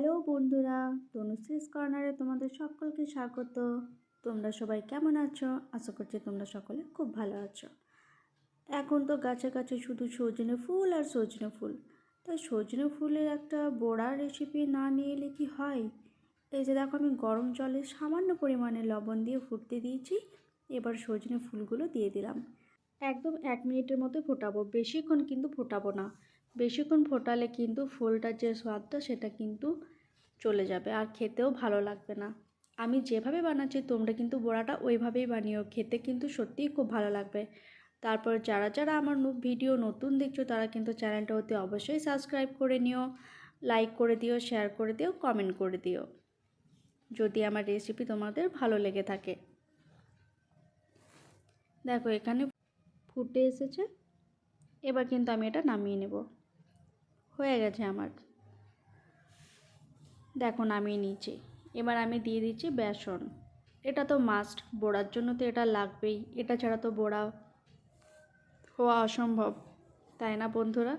Hello বন্ধুরা, তনুশ্রীস কর্নারে তোমাদের সকলকে স্বাগত। তোমরা সবাই কেমন আছো? আশা করছি তোমরা সকলে খুব ভালো আছো। এখন তো গাছে গাছে শুধু সজনে ফুল আর সজনে ফুল। তাই সজনে ফুলের একটা বড়া রেসিপি না নিয়ে এলে কি হয়? এই যে দেখো, আমি গরম জলে সামান্য পরিমাণে লবণ দিয়ে ফুটতে দিয়েছি। এবার সজনে ফুলগুলো দিয়ে দিলাম। একদম এক মিনিটের মতো ফোটাবো। বেশিক্ষণ কিন্তু ফোটাবো না। বেশিক্ষণ ফোটালে কিন্তু ফুলটার যে স্বাদটা সেটা কিন্তু চলে যাবে আর খেতেও ভালো লাগবে না। আমি যেভাবে বানাচ্ছি তোমরা কিন্তু বড়াটা ওইভাবেই বানিও, খেতে কিন্তু সত্যিই খুব ভালো লাগবে। তারপর যারা যারা আমার ভিডিও নতুন দেখছ তারা কিন্তু চ্যানেলটা অতি অবশ্যই সাবস্ক্রাইব করে নিও, লাইক করে দিও, শেয়ার করে দিও, কমেন্ট করে দিও। যদি আমার রেসিপি তোমাদের ভালো লেগে থাকে। দেখো এখানে ফুটে এসেছে। এবার কিন্তু আমি এটা নামিয়ে নেব। হয়ে গেছে আমার। দেখো নামিয়ে নিচে এবার আমি দিয়ে দিচ্ছি বেসন। এটা তো মাস্ট বড়ার জন্য তো এটা লাগবেই। এটা ছাড়া তো বোড়া হওয়া অসম্ভব, তাই না বন্ধুরা?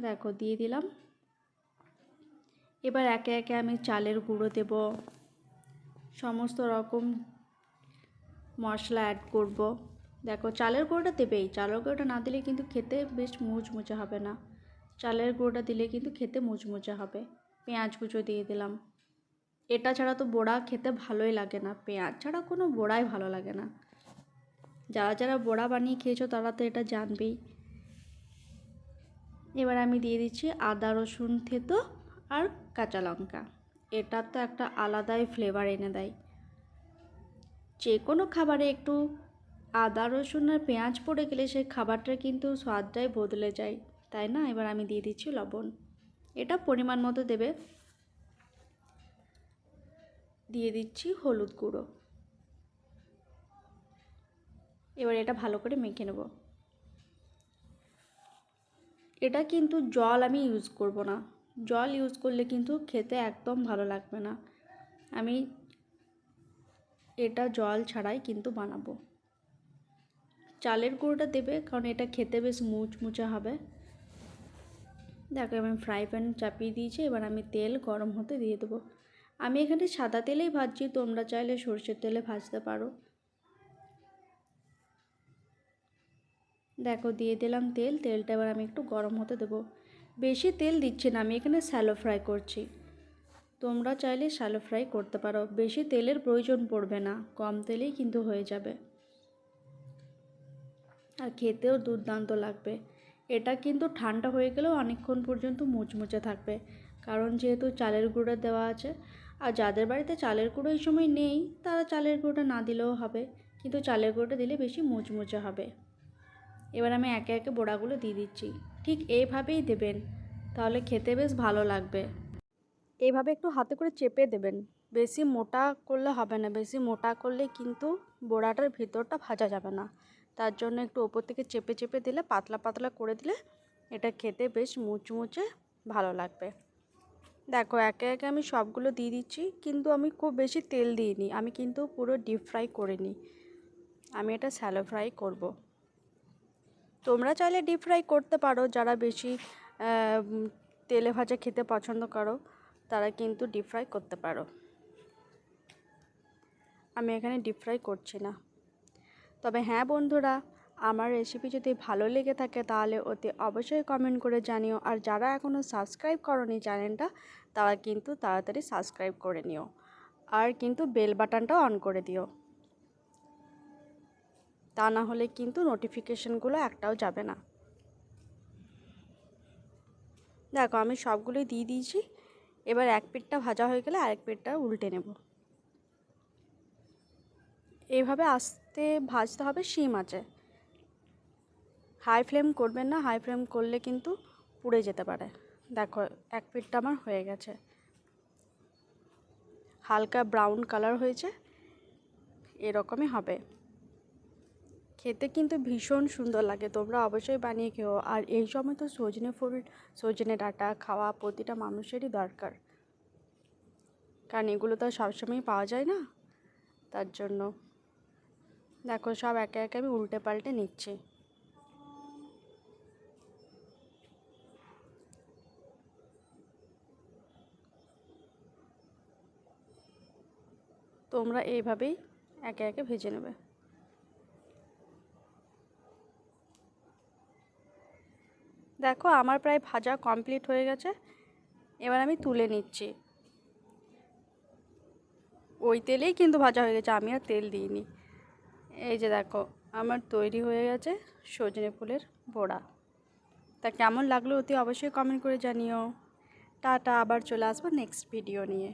দেখো, দিয়ে দিলাম। এবার একে একে আমি চালের গুঁড়ো দেব। সমস্ত রকম মশলা অ্যাড করব। দেখো, চালের গুঁড়োটা দেবেই। চালের গুঁড়োটা না দিলে কিন্তু খেতে বেশ মুচমুচে হবে না। চালের গুঁড়োটা দিলে কিন্তু খেতে মুচমুচে হবে। পেঁয়াজ কুচো দিয়ে দিলাম। এটা ছাড়া তো বড়া খেতে ভালোই লাগে না। পেঁয়াজ ছাড়া কোনো বড়াই ভালো লাগে না। যারা যারা বড়া বানিয়ে খেয়েছো তারা তো এটা জানবেই। এবার আমি দিয়ে দিচ্ছি আদা, রসুন, থেতো আর কাঁচা লঙ্কা। এটা তো একটা আলাদাই ফ্লেভার এনে দেয়। যে কোনো খাবারে একটু আদা, রসুন আর পেঁয়াজ পড়ে গেলে সেই খাবারটার কিন্তু স্বাদটাই বদলে যায়। তাই না? এবার আমি দিয়ে দিচ্ছি লবণ। এটা পরিমাণ মতো দেবে। দিয়ে দিচ্ছি হলুদ গুঁড়ো। এবার এটা ভালো করে মেখে নেব। এটা কিন্তু জল আমি ইউজ করব না। জল ইউজ করলে কিন্তু খেতে একদম ভালো লাগবে না। আমি এটা জল ছাড়াই কিন্তু বানাবো। চালের গুঁড়োটা দেবে কারণ এটা খেতে বেশ মুচমুচে হবে। দেখো আমি ফ্রাই প্যান চাপিয়ে দিয়েছি, এবার আমি তেল গরম হতে দিয়ে দেবো। আমি এখানে সাদা তেলেই ভাজছি, তোমরা চাইলে সর্ষের তেলে ভাজতে পারো। দেখো দিয়ে দিলাম তেল, তেলটা এবার আমি একটু গরম হতে দেবো। বেশি তেল দিচ্ছি না, আমি এখানে স্যালো ফ্রাই করছি। তোমরা চাইলে শ্যালো ফ্রাই করতে পারো, বেশি তেলের প্রয়োজন পড়বে না, কম তেলেই কিন্তু হয়ে যাবে। আর খেতেও দুর্দান্ত লাগবে। এটা কিন্তু ঠান্ডা হয়ে গেলেও অনেকক্ষণ পর্যন্ত মুচমুচে থাকবে। কারণ যেহেতু চালের গুঁড়ো দেওয়া আছে, আর যাদের বাড়িতে চালের গুঁড়ো এই সময় নেই, তারা চালের গুঁড়োটা না দিলেও হবে, কিন্তু চালের গুঁড়োটা দিলে বেশি মুচমুচে হবে। এবার আমি একে একে বড়াগুলো দিয়ে দিচ্ছি। ঠিক এইভাবেই দেবেন, তাহলে খেতে বেশ ভালো লাগবে। এইভাবে একটু হাতে করে চেপে দেবেন। বেশি মোটা করলে হবে না, বেশি মোটা করলে কিন্তু বড়াটার ভিতরটা ভাজা যাবে না। তার জন্য একটু ওপর থেকে চেপে চেপে দিলে, পাতলা পাতলা করে দিলে এটা খেতে বেশ মুচমুচে ভালো লাগবে। দেখো, একে একে আমি সবগুলো দিয়ে দিচ্ছি, কিন্তু আমি খুব বেশি তেল দিইনি। আমি কিন্তু পুরো ডিপ ফ্রাই করিনি। আমি এটা স্যালো ফ্রাই করব। তোমরা চাইলে ডিপ ফ্রাই করতে পারো, যারা বেশি তেলে ভাজা খেতে পছন্দ করো, তারা কিন্তু ডিপ ফ্রাই করতে পারো। আমি এখানে ডিপ ফ্রাই করছি না। তবে হ্যাঁ বন্ধুরা, আমার রেসিপি যদি ভালো লেগে থাকে তাহলে ওতে অবশ্যই কমেন্ট করে জানিও। আর যারা এখনও সাবস্ক্রাইব করনি চ্যানেলটা তারা কিন্তু তাড়াতাড়ি সাবস্ক্রাইব করে নিও। আর কিন্তু বেল বাটনটাও অন করে দিও। তা না হলে কিন্তু নোটিফিকেশানগুলো একটাও যাবে না। দেখো, আমি সবগুলোই দিয়ে দিয়েছি। এবার এক পিঠটা ভাজা হয়ে গেলে আরেক পিঠটা উল্টে নেব। এইভাবে আস্তে ভাজতে হবে শিম আছে। হাই ফ্লেম করবেন না হাই ফ্লেম করলে কিন্তু পুড়ে যেতে পারে। দেখো, এক পিঠটা আমার হয়ে গেছে। হালকা ব্রাউন কালার হয়েছে, এরকমই হবে। খেতে কিন্তু ভীষণ সুন্দর লাগে, তোমরা অবশ্যই বানিয়ে খেও। আর এই সময় তো সজনে ফুল, সজনে ডাঁটা খাওয়া প্রতিটা মানুষেরই দরকার। কারণ এগুলো তো সবসময়ই পাওয়া যায় না, তার জন্য। দেখো, সব একে একে আমি উল্টে পাল্টে নিচ্ছি। তোমরা এইভাবেই একে একে ভেজে নেবে। দেখো, আমার প্রায় ভাজা কমপ্লিট হয়ে গেছে। এবার আমি তুলে নিচ্ছি। ওই তেলেই কিন্তু ভাজা হয়ে গেছে, আমি আর তেল দিইনি। এই যে দেখো, আমার তৈরি হয়ে গেছে সজনে ফুলের বড়া। তা কেমন লাগল অতি অবশ্যই কমেন্ট করে জানিও। টাটা, আবার চলে আসব নেক্সট ভিডিও নিয়ে।